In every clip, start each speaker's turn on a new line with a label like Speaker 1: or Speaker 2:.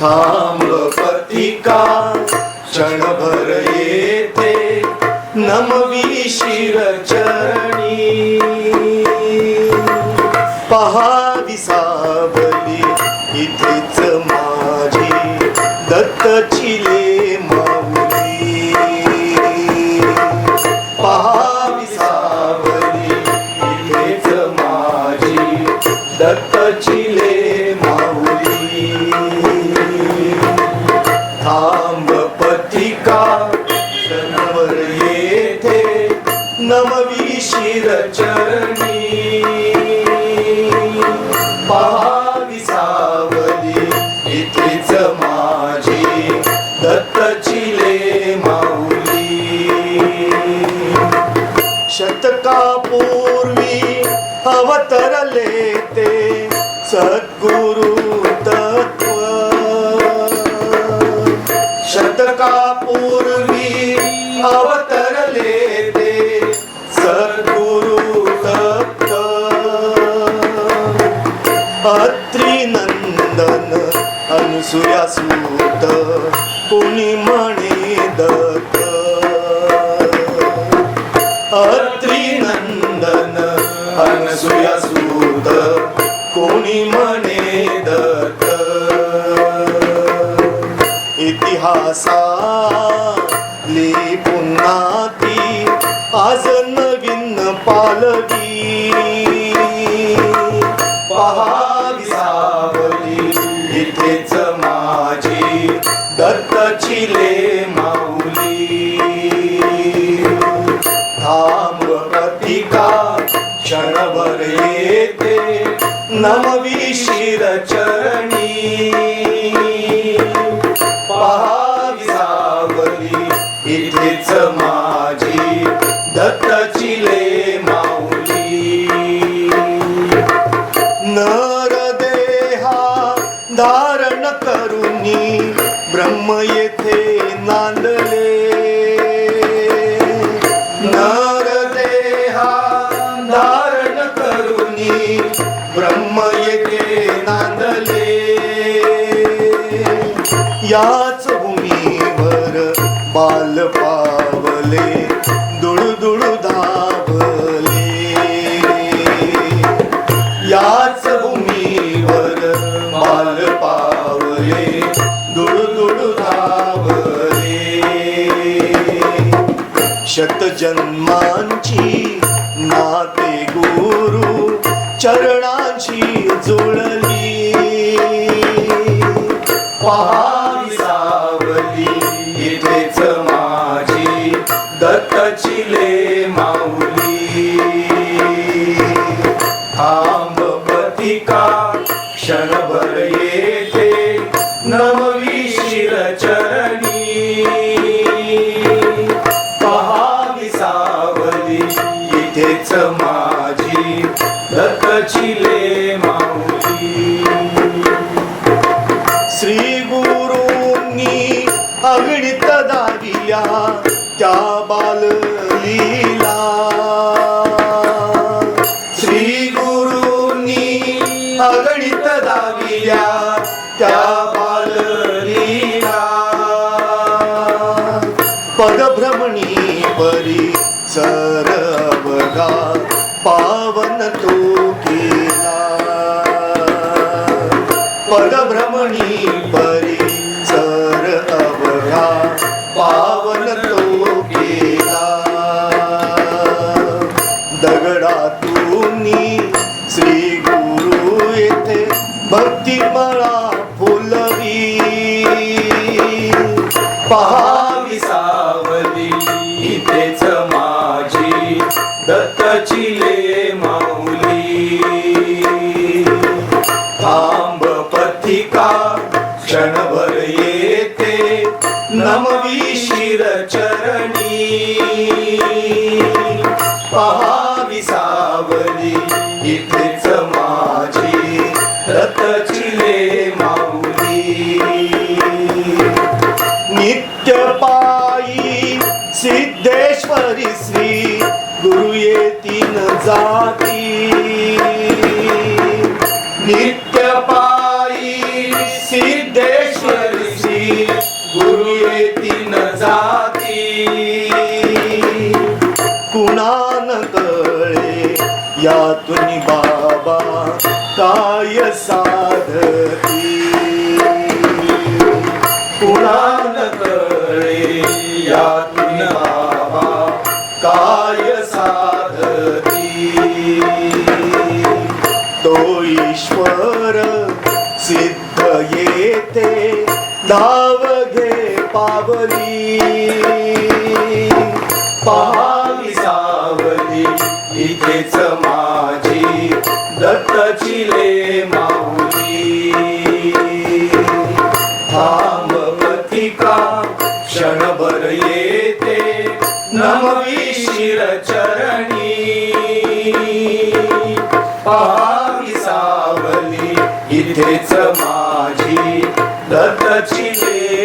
Speaker 1: थांब पथिका क्षणभर येते नमवी शिर चरणी. पहावी इथेच माझी दत्त चिले माऊली. पहा ಸುರಸೂತ ಕುಣಿ ಮಣಿದ ಅತ್ರಿ ನಂದನ ಅನಸುಯ ಸೂತ ಕುಣಿ ಮಣಿದ ಇತಿಹಾಸ याच भूमीवर बाल पावले दुळदुळू धावले याच भूमीवर बाल पावले दुळदुळू धावले शतजन्मांची नाते गुरु चरणाची जुळली. पहा क्षणभर येते नमवी शिर चरणी. पहावी सावली इथेच माझी दत्तची ले माऊली श्री गुरूंनी अगणित दाविल्या त्या बाल पदभ्रमणी परी सर पावन तो केला. पदभ्रमणी परी सर अवघा पावन तो केला. दगडातून श्री गुरु येथे भक्तिमळा फुलवी. पहा पहावी सावली इथेच माझी रथची ले माऊली. नित्य पायी सिद्धेश्वरी श्री गुरु येतीन जाती. नित्य पायी काय साधती कुणान कळे यातून बाबा काय साधती तो ईश्वर सिद्ध येते धाव घे पावली पहावी सावली इथेच माझी दत्तची ले नमवी शिर चरणी पहावी सावली इथेच माझी दत्तची ले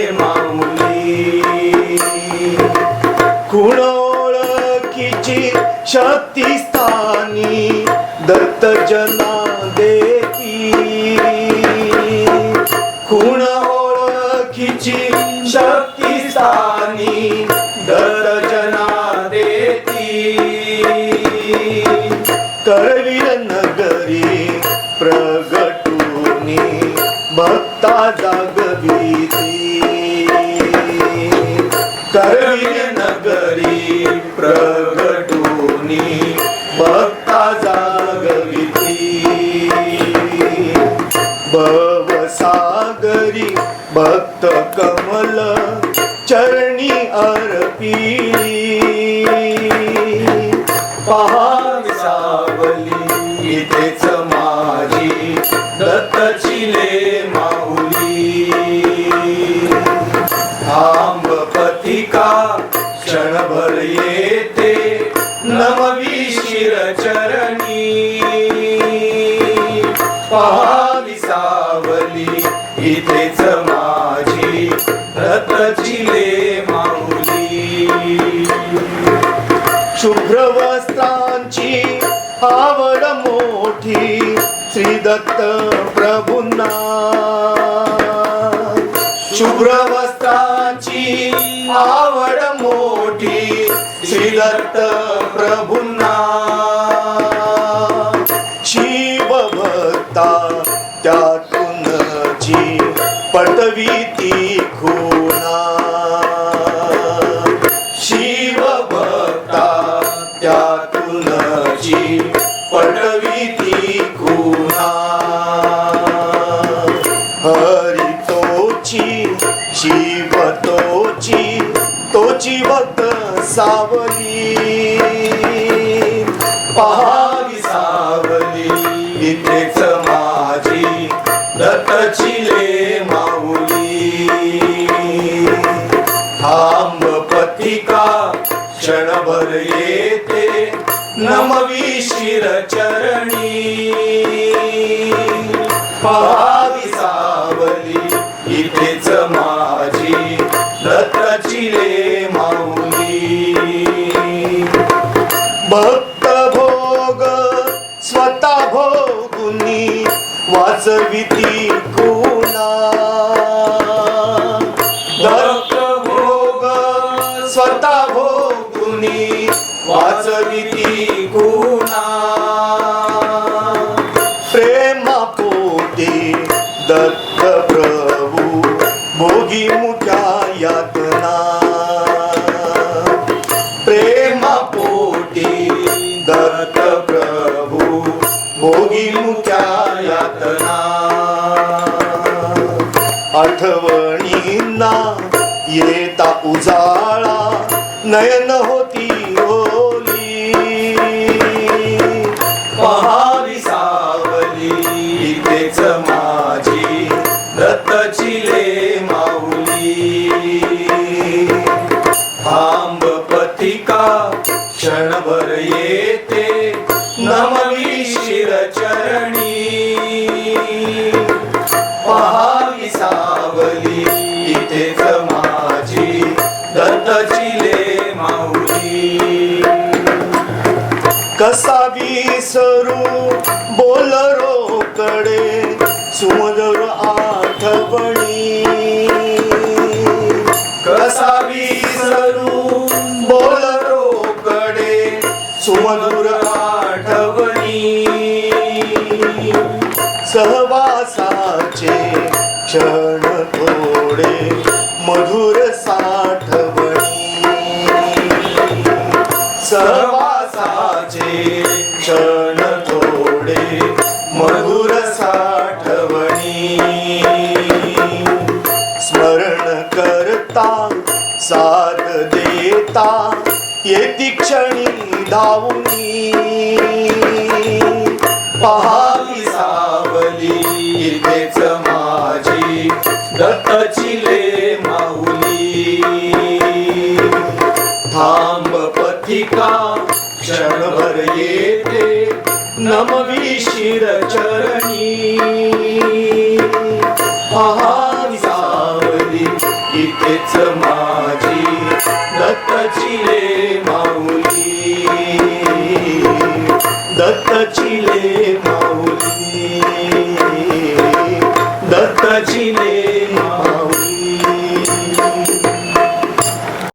Speaker 1: करवीर नगरी प्रगटूनी भक्ता जागविती. करवीर नगरी प्रगटूनी भक्ता जागविती. भवसागरी भक्त कमल चरणी अर्पी. पहावी सावली इथेच माझी दत्तची ले माऊली. थांब पथिका क्षणभर येते. श्री दत्त प्रभूंना. शुभ्रवस्त्राची आवड मोठी श्री दत्त प्रभूंना. शिव भक्ता त्यातून जी पटवी ती खूप इथेच माझी दत्तची माऊली. थांब पतिका क्षणभर येते नमवी शिर चरणी पहावी सावली इथेच वाचविती कोणा धर्त भोग स्वतः भोगुनी वाचविती कोणा आठवणींना येता उजाळा नयन होती ओली. पहावी सावली इथेच माझी दत्तची ले माऊली. थांब पथिका क्षणभर येते थोडे मधुर साठवणी. सहवासाचे क्षण थोडे मधुर साठवणी. स्मरण करता साथ देता येती क्षणी धावणी पहावी सावली इथेच क्षणभर येते. नमवी शिर चरणी पहावी विसावली इथेच मा